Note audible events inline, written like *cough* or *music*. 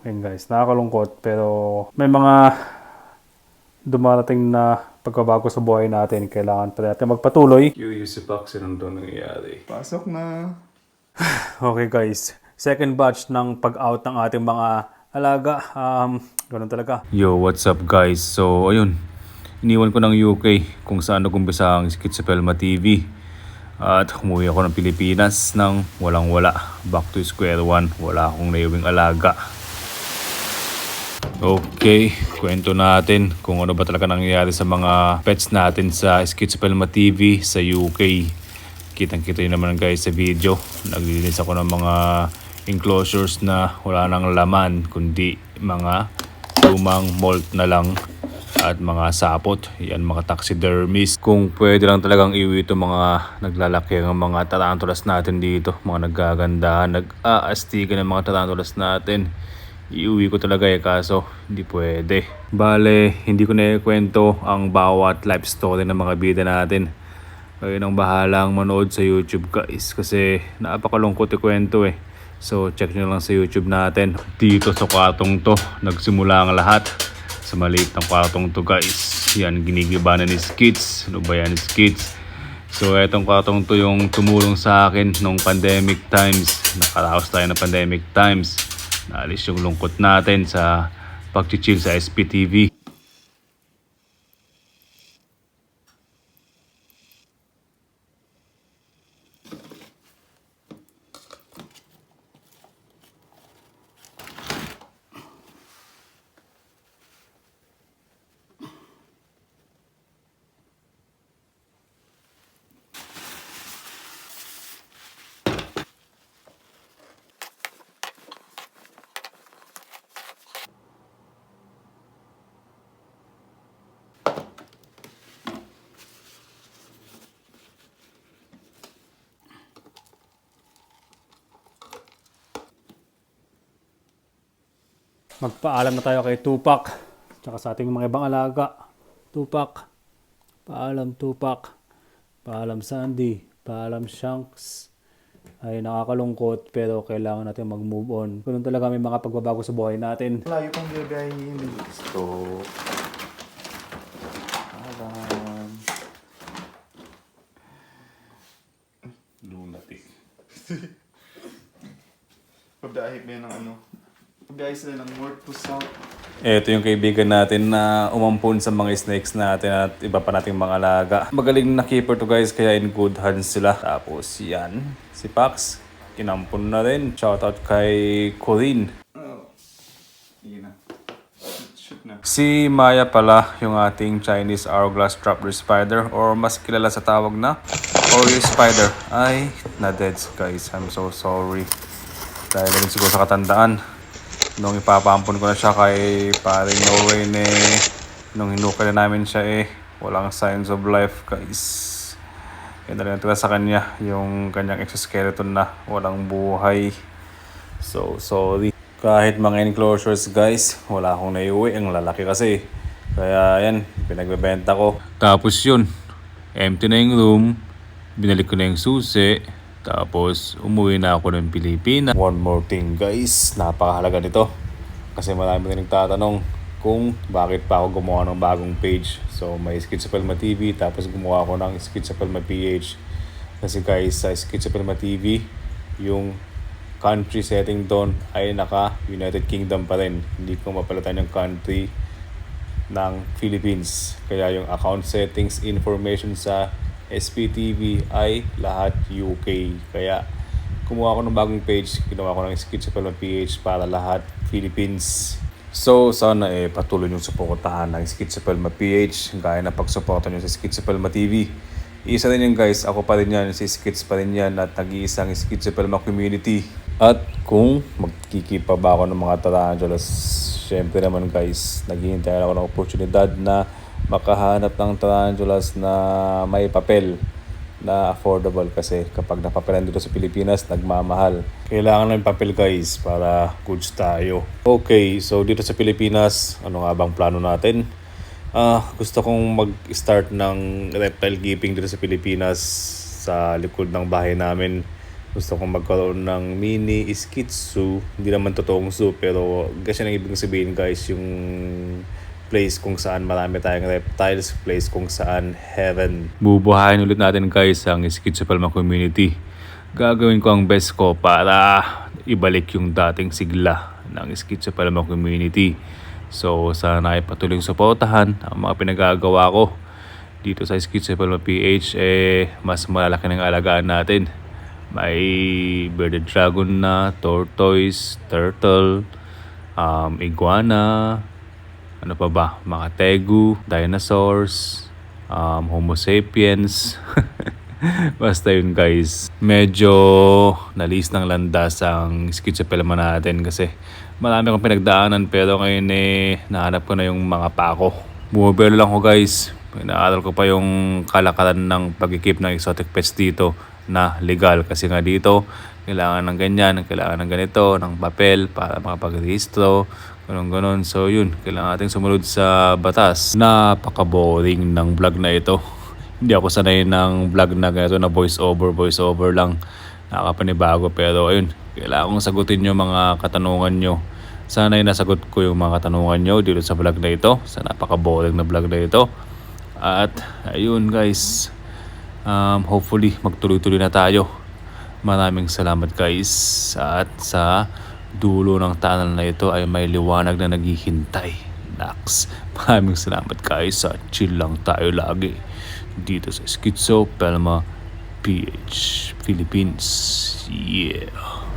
Ayun guys, nakakalungkot pero may mga dumarating na pagbabago sa buhay natin. Kailangan pa natin magpatuloy. Yung si Paxi nang doon nangyayari. Pasok na. *sighs* Okay guys, second batch ng pag-out ng ating mga alaga. Um, ganun talaga. Yo, what's up guys? So, ayun. Iniwan ko ng UK kung saan nagumpisa ang Schizopelma TV. At umuwi ako ng Pilipinas nang walang wala. Back to square one. Wala akong naiwing alaga. Okay, kwento natin kung ano ba talaga nangyayari sa mga pets natin sa Schizopelma TV sa UK. Kitang-kita nyo naman guys sa video. Naglilinis ako ng mga enclosures na wala nang laman kundi mga lumang malt na lang at mga sapot. Yan mga taxidermist. Kung pwede lang talagang iwi ito mga naglalaki ang mga tarantulas natin dito. Mga nagaganda, nag-aastigan ng mga tarantulas natin. Iuwi ko talaga eh kaso hindi pwede. Bale, hindi ko na ikwento ang bawat life story ng mga bida natin. Kayo nang bahalang manood sa YouTube guys kasi napakalungkot ikwento eh. So check nyo lang sa YouTube natin. Dito sa kwartong to, nagsimula ang lahat. Sa maliit ng kwartong to guys. Yan, ginigiba na ni Skits. Ano ba yan Skits? So etong kwartong to yung tumulong sa akin nung pandemic times. Nakaraos tayo ng pandemic times. Naalis yung lungkot natin sa pag-chill sa SPTV. Magpaalam na tayo kay Tupac. Tsaka sa ating mga ibang alaga. Tupac. Paalam Tupac. Paalam Sandy. Paalam Shanks. Ay nakakalungkot pero kailangan natin mag-move on. Ganun talaga may mga pagbabago sa buhay natin. Layo pang biyabiyahin. Gusto. Alam. Lunatic. *laughs* Pabdahig na yun ng ano. Pabdahig sila ng north to south. Ito yung kaibigan natin na umampun sa mga snakes natin at iba pa nating mga alaga. Magaling na keeper to guys, kaya in good hands sila. Tapos yan, si Pax, kinampun na rin. Shoutout kay Corinne. Oh. Sige na. Shoot na. Si Maya pala, yung ating Chinese hourglass trapper spider or mas kilala sa tawag na Oreo spider. Ay, na-dead guys. I'm so sorry. Dahil rin siguro sa katandaan. Nung ipapampun ko na siya kay paring No Way eh, nung hinukay na namin siya eh, walang signs of life guys. Yan na rin natira sa kanya, yung kanyang exoskeleton na walang buhay. So, sorry. Kahit mga enclosures guys, wala akong naiuwi. Ang lalaki kasi. Kaya yan, pinagbebenta ko. Tapos yun, empty na yung room. Binalik ko na yung susi. Tapos umuwi na ako ng Pilipinas. One more thing guys, napakahalaga nito. Kasi marami na nagtatanong kung bakit pa ako gumawa ng bagong page. So may Schizopelma TV, tapos gumawa ako ng Schizopelma PH. Kasi guys, sa Schizopelma TV, yung country setting doon ay naka United Kingdom pa rin. Hindi ko mapalitan yung country ng Philippines. Kaya yung account settings information sa SPTV ay lahat UK. Kaya kumuha ko ng bagong page, ginawa ko ng Schizopelma PH para lahat Philippines. So, sana eh patuloy yung suportahan ng Schizopelma PH gaya na pagsuporta nyo sa Schizopelma TV. Isa rin yun guys, ako pa rin yan, si Skids pa rin yan at nag-iisang Schizopelma community. At kung magkikipa ba ako ng mga tarantulas, syempre naman guys, naghihintay ako ng oportunidad na makahanap ng tarantulas na may papel na affordable kasi kapag napapelan dito sa Pilipinas, nagmamahal. Kailangan ng papel guys para goods tayo. Okay, so dito sa Pilipinas, ano nga bang plano natin? Ah, gusto kong mag-start ng reptile keeping dito sa Pilipinas sa likod ng bahay namin gusto kong magkaroon ng mini skitsu. Hindi naman totoong zoo pero kasi ang ibig sabihin guys yung place kung saan marami tayong reptiles, place kung saan heaven. Bubuhayin ulit natin guys ang Skitsu Palma community. Gagawin ko ang best ko para ibalik yung dating sigla ng Skitsu Palma community. So sana ay patuloy suportahan ang mga pinagagawa ko dito sa Skitsu Palma PH eh mas malalaki ng alagaan natin. May bearded dragon na, tortoise, turtle, um, iguana, ano pa ba, mga tegu, dinosaurs, um, homo sapiens. *laughs* Basta yun guys. Medyo nalis ng landas ang schizophrenia natin kasi marami akong pinagdaanan pero ngayon eh nahanap ko na yung mga pako. Bumibelo lang ko guys. Inaaral ko pa yung kalakaran ng pagkikip ng exotic pets dito na legal kasi nga dito kailangan ng ganyan, kailangan ng ganito, ng papel para makapag-rehistro, ganun ganon. So yun, kailangan natin sumunod sa batas. Napaka-boring ng vlog na ito. *laughs* Hindi ako sanay ng vlog na ganito na voice over, voice over lang. Nakakapanibago pero ayun, kailangan kong sagutin yung mga katanungan nyo. Sana ay nasagot ko yung mga katanungan nyo dito sa vlog na ito. Sa napaka-boring na vlog na ito. At ayun guys, um, hopefully magtuloy-tuloy na tayo. Maraming salamat guys at sa dulo ng tunnel na ito ay may liwanag na naghihintay. Nax, maraming salamat guys at chill lang tayo lagi dito sa Schizo Pelma PH Philippines. Yeah.